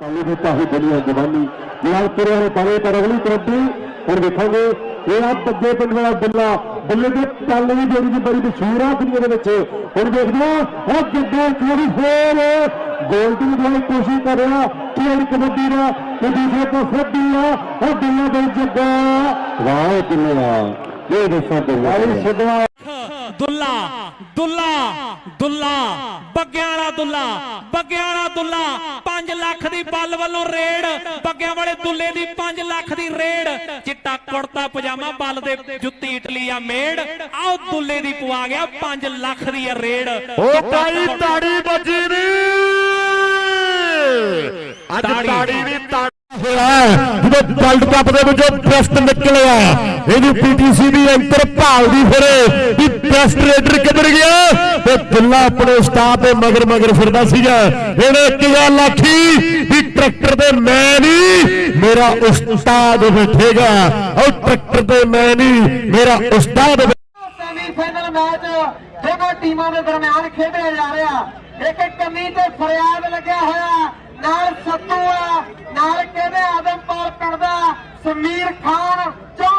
ਕਾਲੀ ਦੀ ਤਾਹੀ ਦੁਨੀਆ ਜਵਾਨੀ ਲਾਲ ਪੁਰਿਆਂ ਨੇ ਪਾਵੇ ਪਰ ਅਗਲੀ ਕਬੱਡੀ ਹੁਣ ਵੇਖਾਂਗੇ ਇਹ ਆ ਬੱਗੇ ਪਿੰਡ ਵਾਲਾ ਬੱਲਾ ਬੱਲੇ ਦੇ ਚੱਲ ਵੀ ਜਿਹੜੀ ਦੀ ਬੜੀ ਮਸ਼ਹੂਰ ਆ ਦੁਨੀਆ ਦੇ ਵਿੱਚ ਹੁਣ ਦੇਖਦੇ ਆ ਉਹ ਜੱਗੇ ਚੋਰੀ ਫੇਰ ਗੋਲ ਦੀ ਦੀ ਕੋਸ਼ਿਸ਼ ਕਰ ਰਿਹਾ ਕਿ ਕਬੱਡੀ ਦਾ ਤੇ ਦੂਸਰੇ ਪਾਸੇ ਬਿੱਲਾ ਉਹ ਬਿੱਲਾ ਦੇ ਜੱਗਾ ਵਾਹ ਬਿੱਲਾ ਇਹ ਦੱਸਾਂ ਬਿੱਲਾ ਇਹ ਸਿੱਧਾ ਦੁੱਲਾ ਦੁੱਲਾ ਦੁੱਲਾ ਬੱਗਿਆਂ ਵਾਲਾ ਦੁੱਲਾ ਬੱਗਿਆਂ ਵਾਲਾ ਦੁੱਲਾ 5 ਲੱਖ ਦੀ ਬੱਲ ਵੱਲੋਂ ਰੇਡ ਬੱਗਿਆਂ ਵਾਲੇ ਦੁੱਲੇ ਦੀ 5 ਲੱਖ ਦੀ ਰੇਡ ਚਿੱਟਾ ਕੁੜਤਾ ਪਜਾਮਾ ਬੱਲ ਦੇ ਜੁੱਤੀ ਇਟਲੀ ਆ ਮੇੜ ਆਓ ਦੁੱਲੇ ਦੀ ਪਵਾ ਗਿਆ 5 ਲੱਖ ਦੀ ਆ ਰੇਡ। ਉਹ ਭਾਈ ਤਾੜੀ ਵੱਜੀ ਨੀ। ਅੱਜ ਤਾੜੀ। ਦੀ ਤਾੜੀ ਹੋਇਆ ਜਦੋਂ ਵਰਲਡ ਕੱਪ ਦੇ ਵਿੱਚੋਂ ਬੈਸਟ ਨਿਕਲਿਆ ਇਹਦੀ ਪੀਟੀਸੀ ਦੀ ਅੰਤਰ ਭਾਲਦੀ ਫਿਰੇ ਵੀ ਬੈਸਟ ਰੇਡਰ ਕਿੱਧਰ ਆਪਣੇ ਉਸਤਾਦ ਦੇ ਮਗਰ ਮਗਰ ਫਿਰਦਾ ਸੀਗਾ। ਇਹਨੇ ਇੱਕ ਗੱਲ ਆਖੀ ਵੀ ਟਰੈਕਟਰ ਦੇ ਮੈਂ ਨਹੀਂ ਮੇਰਾ ਉਸਤਾਦ ਬੈਠੇਗਾ। ਉਹ ਟਰੈਕਟਰ ਦੇ ਮੈਂ ਨਹੀਂ ਮੇਰਾ ਉਸਤਾਦ ਸੈਮੀਫਾਈਨਲ ਮੈਚ ਦੋਵਾਂ ਟੀਮਾਂ ਦੇ ਦਰਮਿਆਨ ਖੇਡਿਆ ਜਾ ਰਿਹਾ। ਇੱਕ ਕਮੀ ਤੇ ਫਰਿਆਦ ਲੱਗਿਆ ਹੋਇਆ। ਨਾਲ ਸੱਤੂ ਆ, ਨਾਲ ਕਹਿੰਦੇ ਆਦਮਪਾਲ ਪਿੰਡ ਦਾ ਸਮੀਰ ਖਾਨ ਚੌਂ